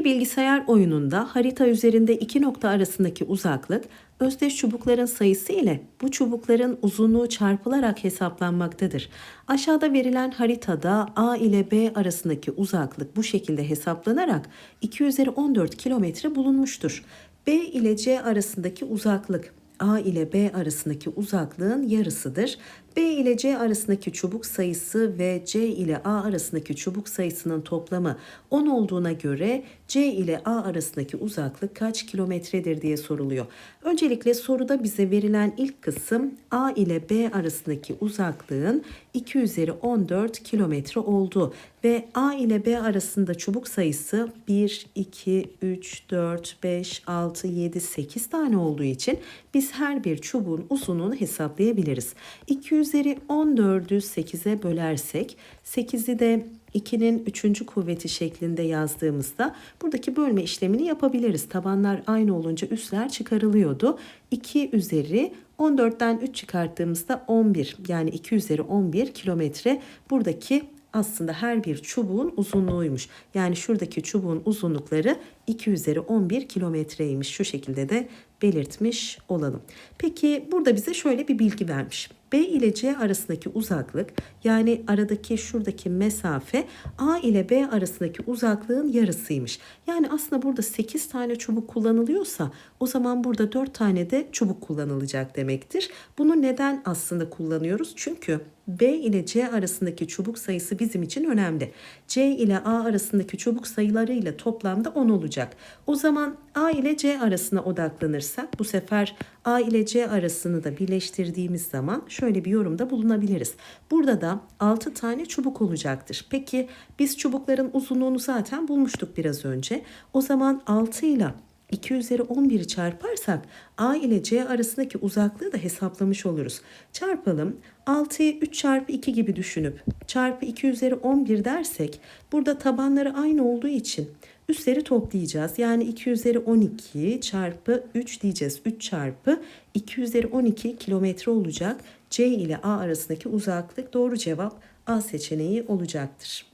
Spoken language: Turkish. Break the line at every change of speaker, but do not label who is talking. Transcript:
Bir bilgisayar oyununda harita üzerinde iki nokta arasındaki uzaklık özdeş çubukların sayısı ile bu çubukların uzunluğu çarpılarak hesaplanmaktadır. Aşağıda verilen haritada A ile B arasındaki uzaklık bu şekilde hesaplanarak 2 üzeri 14 kilometre bulunmuştur. B ile C arasındaki uzaklık A ile B arasındaki uzaklığın yarısıdır. B ile C arasındaki çubuk sayısı ve C ile A arasındaki çubuk sayısının toplamı 10 olduğuna göre C ile A arasındaki uzaklık kaç kilometredir diye soruluyor. Öncelikle soruda bize verilen ilk kısım A ile B arasındaki uzaklığın 2 üzeri 14 kilometre oldu ve A ile B arasında çubuk sayısı 1, 2, 3, 4, 5, 6, 7, 8 tane olduğu için biz her bir çubuğun uzunluğunu hesaplayabiliriz. 2 üzeri 14'ü 8'e bölersek 8'i de 2'nin 3. kuvveti şeklinde yazdığımızda buradaki bölme işlemini yapabiliriz. Tabanlar aynı olunca üsler çıkarılıyordu. 2 üzeri 14'ten 3 çıkarttığımızda 11 yani 2 üzeri 11 kilometre buradaki aslında her bir çubuğun uzunluğuymuş. Yani şuradaki çubuğun uzunlukları 2 üzeri 11 kilometreymiş. Şu şekilde de belirtmiş olalım. Peki burada bize şöyle bir bilgi vermiş. B ile C arasındaki uzaklık yani aradaki şuradaki mesafe A ile B arasındaki uzaklığın yarısıymış. Yani aslında burada 8 tane çubuk kullanılıyorsa o zaman burada 4 tane de çubuk kullanılacak demektir. Bunu neden aslında kullanıyoruz? Çünkü B ile C arasındaki çubuk sayısı bizim için önemli. C ile A arasındaki çubuk sayıları ile toplamda 10 olacak. O zaman A ile C arasına odaklanırsak bu sefer A ile C arasını da birleştirdiğimiz zaman şöyle bir yorumda bulunabiliriz. Burada da 6 tane çubuk olacaktır. Peki biz çubukların uzunluğunu zaten bulmuştuk biraz önce. O zaman 6 ile 2 üzeri 11'i çarparsak A ile C arasındaki uzaklığı da hesaplamış oluruz. Çarpalım. 6'yı 3 çarpı 2 gibi düşünüp çarpı 2 üzeri 11 dersek burada tabanları aynı olduğu için üstleri toplayacağız. Yani 2 üzeri 12 çarpı 3 diyeceğiz. 3 çarpı 2 üzeri 12 kilometre olacak. C ile A arasındaki uzaklık doğru cevap A seçeneği olacaktır.